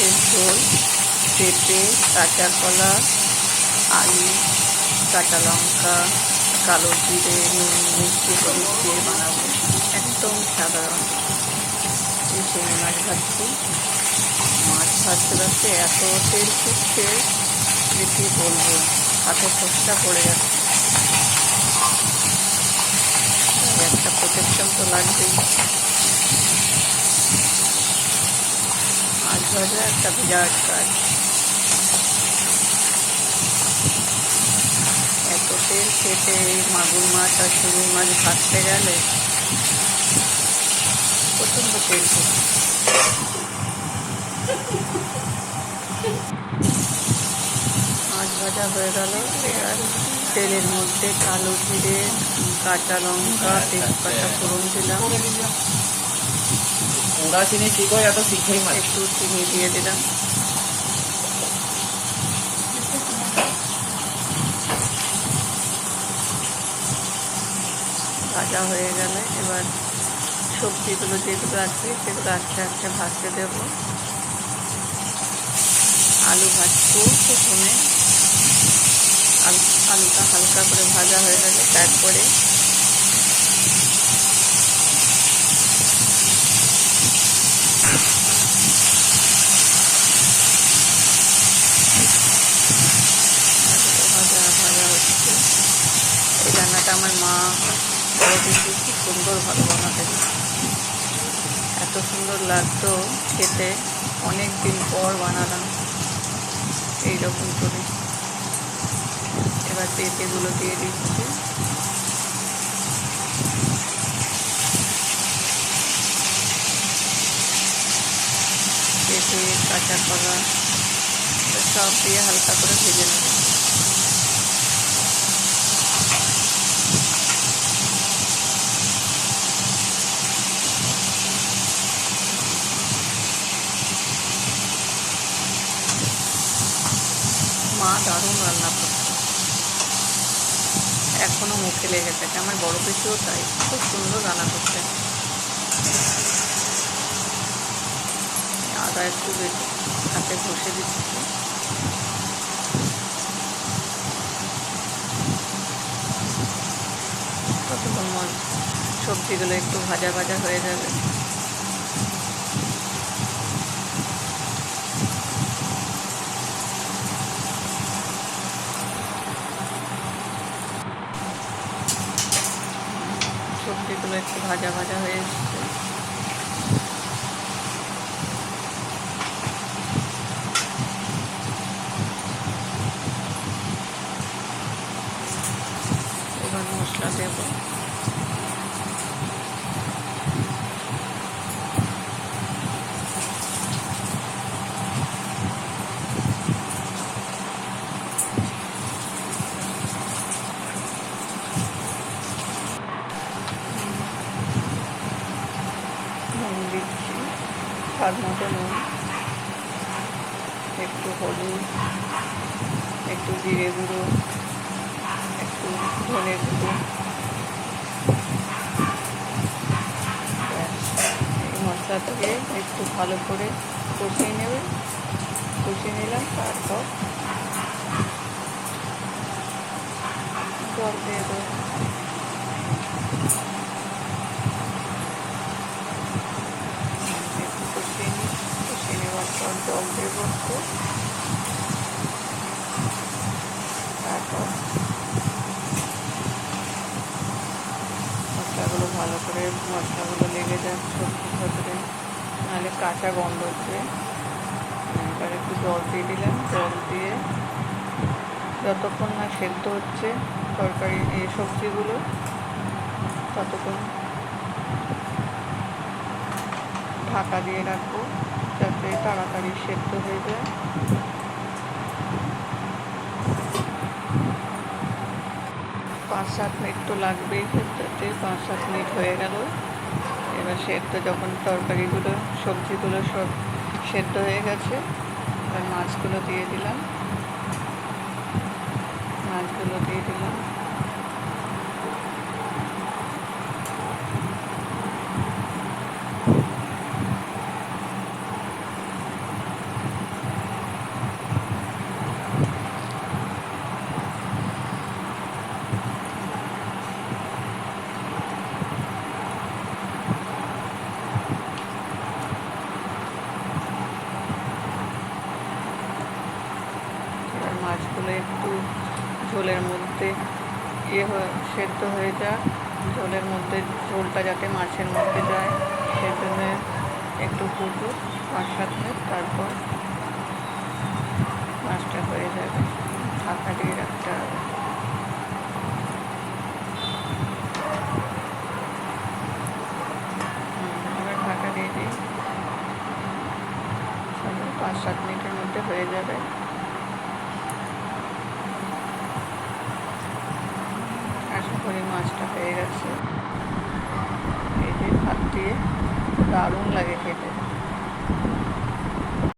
মাছের ঝোল পেঁপে, কাঁচা কলা, আলু, কাঁচা লঙ্কা, কালো জিরে, নুন, মিষ্টি হলুদ দিয়ে বানাবো। একদম সাধারণ। এই শিঙি মাছ ভাজছি। মাছ ভাজতে ভাজতে এত তেল ফুটছে যে কী বলব, হাতে ফোসটা পড়ে যাচ্ছে। একটা প্রোটেকশন তো লাগবেই। মাছ ভাজা একটা বিরাট কাজ এত তেল খেতে মাগুর মাছ আর শিঙি মাছ ভাজতে গেলে প্রচণ্ড তেল মাছ ভাজা হয়ে গেল, এবার তেলের মধ্যে কালো জিরে, কাঁচা লঙ্কা, তেজপাতা ফোড়ন দিলাম। ওরা চিনি কি করে এত শিখেই মাছ। একটু চিনি দিয়ে দিলাম। ভাজা হয়ে গেলে এবার সবজিগুলো যেগুলো আছে, সেগুলো আস্তে আস্তে ভাজতে দেব। আলু ভাজবো প্রথমে। আলু আলুটা হালকা করে ভাজা হয়ে গেলে তারপরে আলুটা ভাজা ভাজা হচ্ছে রান্নাটা আমার মা। বড় দিদি খুব সুন্দর ভালো বানাতে এত সুন্দর লাগতো খেতে। অনেক দিন পর বানালাম। এইরকম করে। এবার পেঁপেগুলো দিয়ে দিচ্ছি। পেঁপে, কাঁচা কলা সব দিয়ে হালকা করে ভেজে নেব। মা দারুণ রান্না করতো এখনও মুখে লেগে থাকে। আমার বড় পিসিও তাই খুব সুন্দর রান্না করতেন আদা একটু বেশি হাতে ঘষে দিচ্ছি। সবজিগুলো একটু ভাজা ভাজা হয়ে যাবে। সবজিগুলো একটু ভাজা ভাজা হয়ে স্বাদ মতো নুন। একটু হলুদ, একটু জিরে গুঁড়ো, একটু ধনে গুঁড়ো। মশলাটাকে একটু ভালো করে কষিয়ে নেবে। কষিয়ে নিলাম, তারপর জল দিয়ে দেবো একটু কষিয়ে নিই কষিয়ে নেওয়ার পর জল দেব তারপর মশলাগুলো ভালো করে, মশলাগুলো লেগে যায় সবজির ভেতরে। নাহলে কাঁচা গন্ধ হচ্ছে। এবার একটু জল দিয়ে দিলাম। জল দিয়ে যতক্ষণ না সেদ্ধ হচ্ছে তরকারি, এই সবজিগুলো, ততক্ষণ ঢাকা দিয়ে রাখব। যাতে তাড়াতাড়ি সেদ্ধ হয়ে যায়। পাঁচ সাত মিনিট তো লাগবেই সেদ্ধতে পাঁচ সাত মিনিট হয়ে গেল। এবার সেদ্ধ যখন তরকারিগুলো, সবজিগুলো সব সেদ্ধ হয়ে গেছে, এবার মাছগুলো দিয়ে দিলাম। মাছগুলো দিয়ে দিলাম। মাছগুলো একটু ঝোলের মধ্যে ইয়ে হয়ে, সেদ্ধ হয়ে যায় ঝোলের মধ্যে, ঝোলটা যাতে মাছের মধ্যে যায়, সেজন্য একটু ফুটো তার সাথে তারপর মাছটা হয়ে যাবে। ঢাকা দিয়ে রাখতে হবে। ঢাকা দিয়ে দিই। পাঁচ সাত মিনিটের মধ্যে হয়ে যাবে। করি মাছটা হয়ে গেছে। এই যে ভাত দিয়ে দারুণ লাগে খেতে।